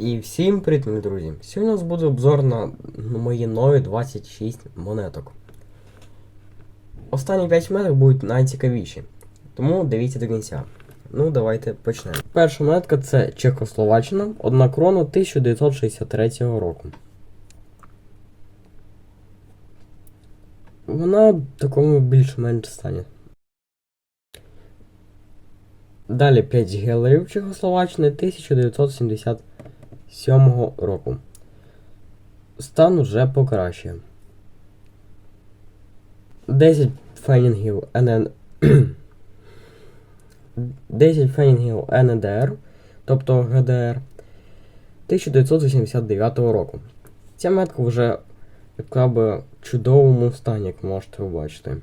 І всім привіт, мої друзі! Сьогодні у нас буде обзор на мої нові 26 монеток. Останні 5 монеток будуть найцікавіші, тому дивіться до кінця. Ну, давайте почнемо. Перша монетка це Чехословаччина, одна крона 1963 року. Вона в такому більш-менш стані. Далі 5 гелерів Чехословаччини 1977 року. Стан уже покращує. 10 фенінгів НН. 10 фенінгів НДР, тобто ГДР 1989 року. Ця метка вже яка би в чудовому стані, як можете побачити.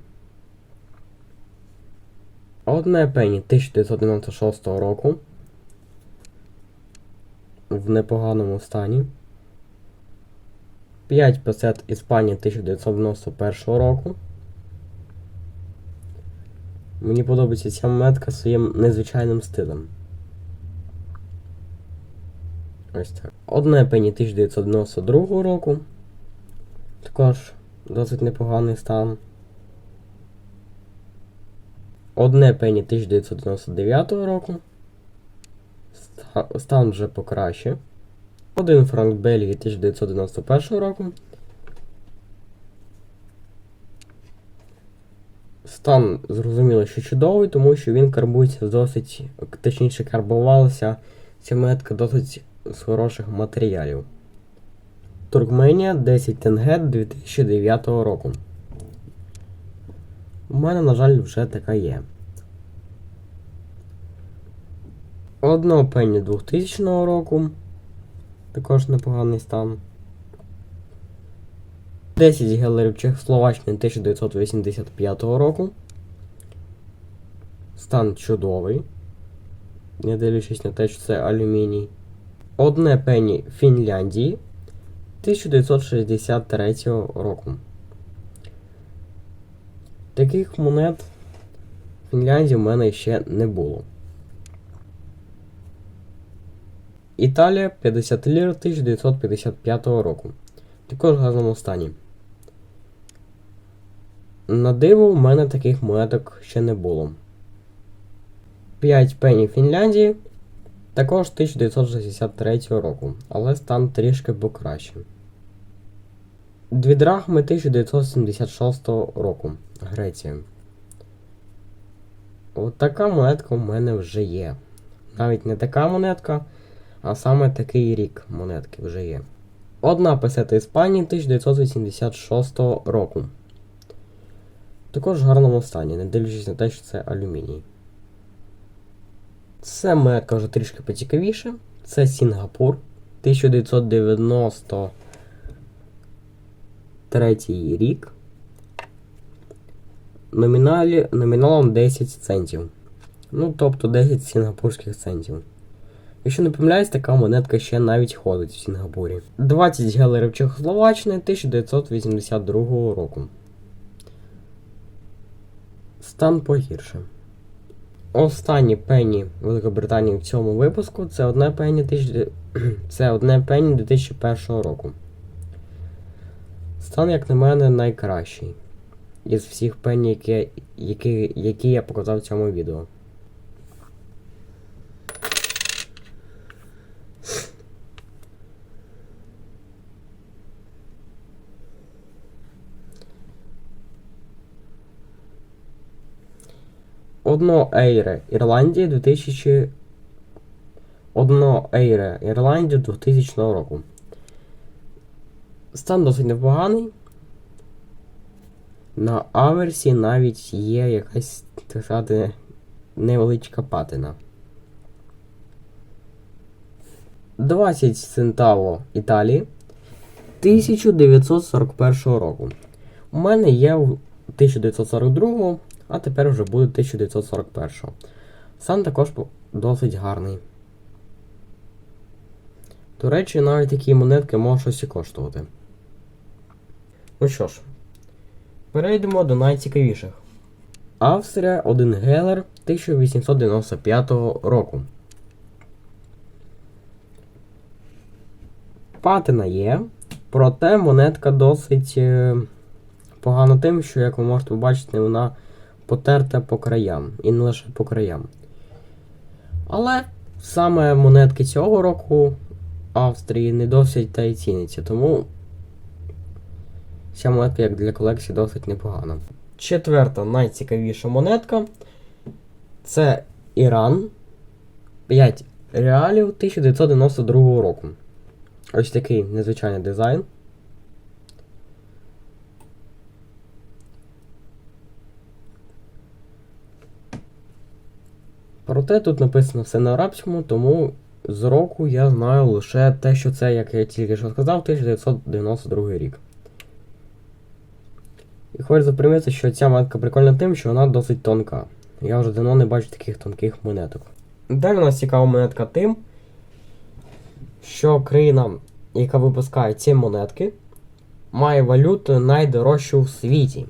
Одне пені 1996 року. В непоганому стані. 5 песет Іспанії 1991 року. Мені подобається ця монетка своїм незвичайним стилем. Ось так. Одне пені 1992 року. Також досить непоганий стан. Одне пені 1999 року. Ста- Стан вже покраще. Один франк Бельгії 1991 року. Стан зрозуміло, що чудовий, тому що він карбується з досить, точніше карбувалася ця монетка досить з хороших матеріалів. Туркменія 10 тенге 2009 року. У мене, на жаль, вже така є. Одно пенні 2000 року. Також непоганий стан. 10 гелерів Чехословаччини 1985 року. Стан чудовий. Не дивлячись на те, що це алюміній. Одне пенні Фінляндії 1963 року. Таких монет в Фінляндії в мене ще не було. Італія 50 лір 1955 року. Також в гарному стані. На диво, в мене таких монеток ще не було. 5 пені Фінляндії. Також 1963 року, але стан трішки покраще. Дві драхми 1976 року. Греція. От така монетка в мене вже є. Навіть не така монетка, а саме такий рік монетки вже є. Одна песета Іспанії 1986 року. Також в гарному стані, не дивлячись на те, що це алюміній. Це монетка вже трішки поцікавіше. Це Сінгапур 1993 рік. Номіналі, номіналом 10 центів. Ну, тобто 10 сінгапурських центів. Якщо не помиляюсь, така монетка ще навіть ходить в Сінгапурі. 20 гелерів Чехословаччини 1982 року. Стан погірше. Останні пені Великобританії в цьому випуску це одне пені тисяч... це одне пені 2001 року. Стан, як на мене, найкращий із всіх пені, які, які, які я показав в цьому відео. Одно Ейре Ірландії 2000. Одно Ейре Ірландії 2000 року. Стан досить непоганий. На аверсі навіть є якась, так сказати, невеличка патина. 20 Центаво Італії 1941 року. У мене є в 1942 а тепер вже буде 1941. Сам також досить гарний. До речі, навіть такі монетки можуть щось і коштувати. Ну що ж, перейдемо до найцікавіших. Австрія 1 Гелер 1895 року. патина є, проте монетка досить е, погана тим, що, як ви можете побачити, вона потерта по краям. І не лише по краям. Але саме монетки цього року Австрії не досить та й ціняться, тому ця монетка, як для колекції, досить непогана. Четверта найцікавіша монетка це Іран. 5 реалів 1992 року. Ось такий незвичайний дизайн. Проте тут написано все на арабському, тому з року я знаю лише те, що це, як я тільки що сказав, 1992 рік. І хочу запримітити, що ця монетка прикольна тим, що вона досить тонка. Я вже давно не бачу таких тонких монеток. Далі у нас цікава монетка тим, що країна, яка випускає ці монетки, має валюту найдорожчу в світі.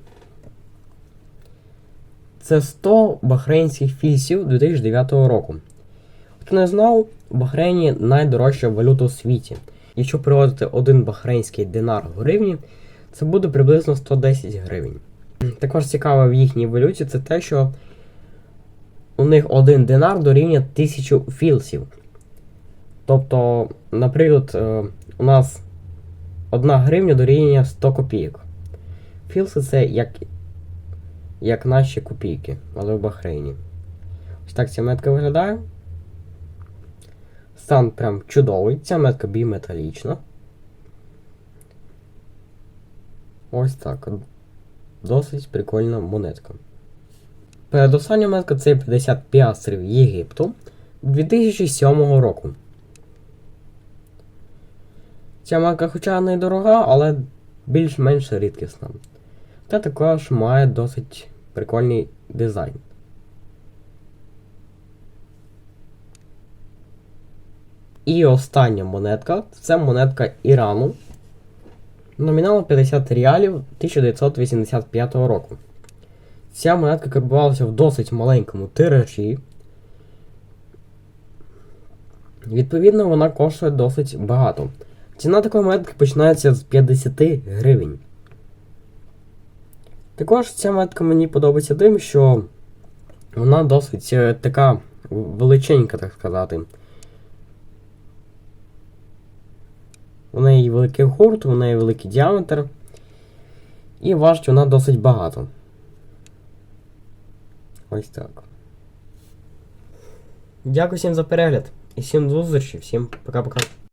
Це 100 бахрейнських фільсів 2009 року. Хто не знав, в Бахрейні найдорожча валюта у світі. Якщо переводити один бахрейнський динар в гривні, це буде приблизно 110 гривень. Також цікаво в їхній валюті це те, що у них один динар дорівнює 1000 філсів. Тобто, наприклад, е, у нас 1 гривня дорівнює 100 копійок. Філси це як, як наші копійки, але в Бахрейні. Ось так ця метка виглядає. Стан прям чудовий. Ця метка біметалічна. Ось так. Досить прикольна монетка. Передостання монетка це 50 піастрів Єгипту 2007 року. Ця марка хоча не дорога, але більш-менш рідкісна. Та також має досить прикольний дизайн. І остання монетка це монетка Ірану. Номінал 50 реалів 1985 року. Ця монетка карбувалася в досить маленькому тиражі. Відповідно, вона коштує досить багато. Ціна такої монетки починається з 50 гривень. Також ця монетка мені подобається тим, що вона досить е, така величенька, так сказати. У неї великий гурт, у неї великий діаметр. І важить вона досить багато. Ось так. Дякую всім за перегляд. І всім зустрічі. Всім пока-пока.